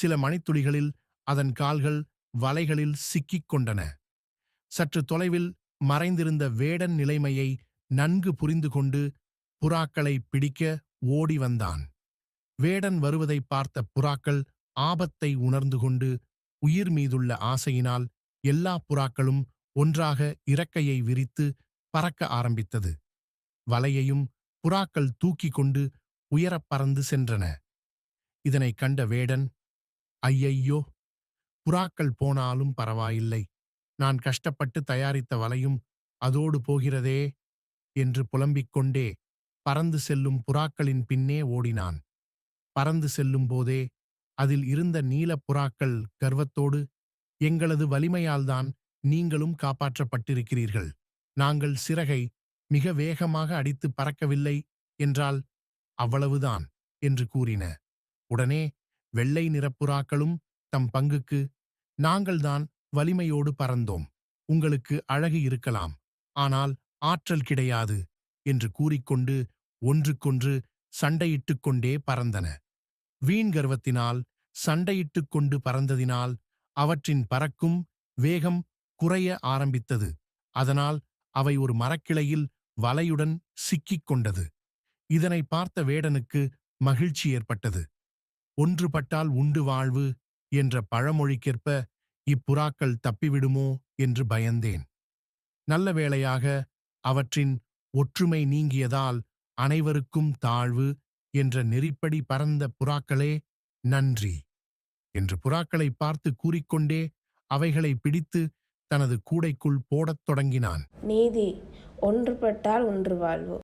சில மணித்துளிகளில் அதன் கால்கள் வலைகளில் சிக்கிக் கொண்டன சற்று தொலைவில் மறைந்திருந்த வேடன் நிலைமையை நன்கு புரிந்து கொண்டு புறாக்களை பிடிக்க ஓடி வந்தான் வேடன் வருவதைப் பார்த்த புறாக்கள் ஆபத்தை உணர்ந்து கொண்டு உயிர் மீதுள்ள ஆசையினால் எல்லா புறாக்களும் ஒன்றாக இறக்கையை விரித்து பறக்க ஆரம்பித்தது. வலையையும் புறாக்கள் தூக்கிக் கொண்டு உயரப் பறந்து சென்றன. இதனைக் கண்ட வேடன் ஐயையோ! புறாக்கள் போனாலும் பரவாயில்லை. நான் கஷ்டப்பட்டு தயாரித்த வலையும் அதோடு போகிறதே! என்று புலம்பிக் கொண்டே பறந்து செல்லும் புறாக்களின் பின்னே ஓடினான். பறந்து செல்லும் போதே அதில் இருந்த நீலப் புறாக்கள் கர்வத்தோடு எங்களது வலிமையால்தான் நீங்களும் காப்பாற்றப்பட்டிருக்கிறீர்கள். நாங்கள் சிறகை மிக வேகமாக அடித்து பறக்கவில்லை என்றால் அவ்வளவுதான் என்று கூறின. உடனே வெள்ளை நிறப்புறாக்களும் தம் பங்குக்கு நாங்கள்தான் வலிமையோடு பறந்தோம். உங்களுக்கு அழகு இருக்கலாம். ஆனால் ஆற்றல் கிடையாது என்று கூறிக்கொண்டு ஒன்றுக்கொன்று சண்டையிட்டுக் கொண்டே பறந்தன. வீண் கர்வத்தினால் சண்டையிட்டுக் கொண்டு பறந்ததினால் அவற்றின் பறக்கும் வேகம் குறைய ஆரம்பித்தது. அதனால் அவை ஒரு மரக்கிளையில் வலையுடன் சிக்கிக் கொண்டது. இதனை பார்த்த வேடனுக்கு மகிழ்ச்சி ஏற்பட்டது. ஒன்றுபட்டால் உண்டு வாழ்வு என்ற பழமொழிக்கேற்ப இப்புறாக்கள் தப்பிவிடுமோ என்று பயந்தேன். நல்ல வேளையாக அவற்றின் ஒற்றுமை நீங்கியதால் அனைவருக்கும் தாழ்வு என்ற நெறிப்படி பறந்த புறாக்களே நன்றி. என்று புறாக்களைப் பார்த்து கூறிக்கொண்டே அவைகளை பிடித்து தனது கூடைக்குள் போடத் தொடங்கினான். நீதி ஒன்றுபட்டால் ஒன்று வாழ்வு.